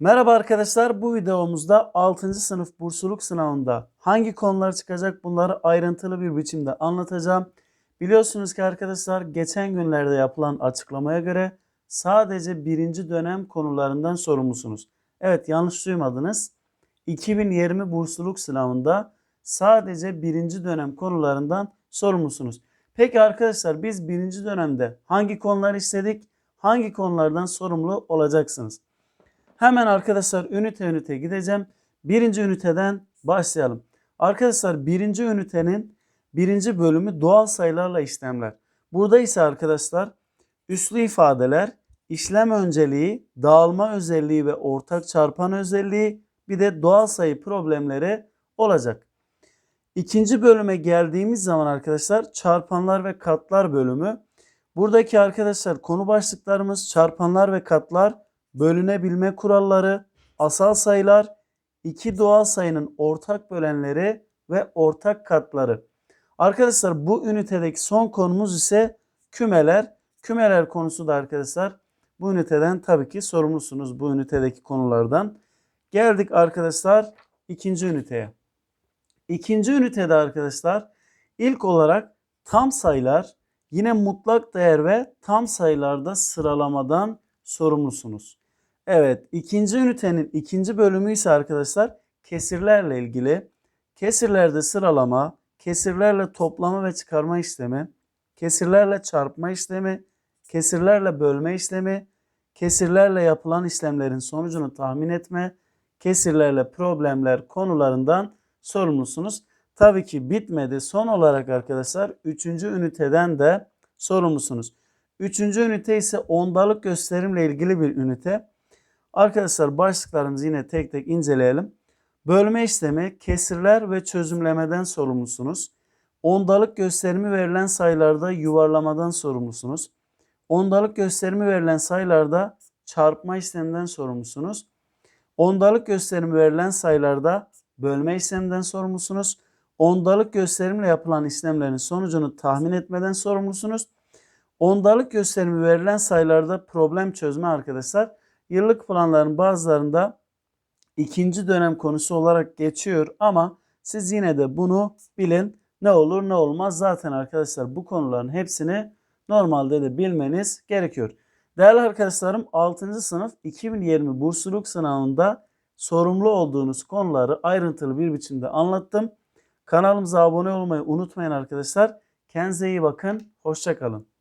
Merhaba arkadaşlar. Bu videomuzda 6. sınıf bursluluk sınavında hangi konular çıkacak bunları ayrıntılı bir biçimde anlatacağım. Biliyorsunuz ki arkadaşlar geçen günlerde yapılan açıklamaya göre sadece birinci dönem konularından sorumlusunuz. Evet yanlış duymadınız. 2020 bursluluk sınavında sadece birinci dönem konularından sorumlusunuz. Peki arkadaşlar biz birinci dönemde hangi konular istedik? Hangi konulardan sorumlu olacaksınız? Hemen arkadaşlar ünite ünite gideceğim. Birinci üniteden başlayalım. Arkadaşlar birinci ünitenin birinci bölümü doğal sayılarla işlemler. Burada ise arkadaşlar üslü ifadeler, işlem önceliği, dağılma özelliği ve ortak çarpan özelliği bir de doğal sayı problemleri olacak. İkinci bölüme geldiğimiz zaman arkadaşlar çarpanlar ve katlar bölümü. Buradaki arkadaşlar konu başlıklarımız çarpanlar ve katlar, bölünebilme kuralları, asal sayılar, iki doğal sayının ortak bölenleri ve ortak katları. Arkadaşlar bu ünitedeki son konumuz ise kümeler. Kümeler konusu da arkadaşlar bu üniteden tabii ki sorumlusunuz bu ünitedeki konulardan. Geldik arkadaşlar ikinci üniteye. İkinci ünitede arkadaşlar ilk olarak tam sayılar, yine mutlak değer ve tam sayılarda sıralamadan sorumlusunuz. Evet ikinci ünitenin ikinci bölümü ise arkadaşlar kesirlerle ilgili. Kesirlerde sıralama, kesirlerle toplama ve çıkarma işlemi, kesirlerle çarpma işlemi, kesirlerle bölme işlemi, kesirlerle yapılan işlemlerin sonucunu tahmin etme, kesirlerle problemler konularından sorumlusunuz. Tabii ki bitmedi. Son olarak arkadaşlar 3. üniteden de sorumlusunuz. 3. ünite ise ondalık gösterimle ilgili bir ünite. Arkadaşlar başlıklarımızı yine tek tek inceleyelim. Bölme işlemi, kesirler ve çözümlemeden sorumlusunuz. Ondalık gösterimi verilen sayılarda yuvarlamadan sorumlusunuz. Ondalık gösterimi verilen sayılarda çarpma işleminden sorumlusunuz. Ondalık gösterimi verilen sayılarda bölme işleminden sorumlusunuz. Ondalık gösterimle yapılan işlemlerin sonucunu tahmin etmeden sorumlusunuz. Ondalık gösterimi verilen sayılarda problem çözme arkadaşlar. Yıllık planların bazılarında ikinci dönem konusu olarak geçiyor ama siz yine de bunu bilin. Ne olur ne olmaz zaten arkadaşlar bu konuların hepsini normalde de bilmeniz gerekiyor. Değerli arkadaşlarım 6. sınıf 2020 bursluluk sınavında sorumlu olduğunuz konuları ayrıntılı bir biçimde anlattım. Kanalımıza abone olmayı unutmayın arkadaşlar. Kendinize iyi bakın. Hoşçakalın.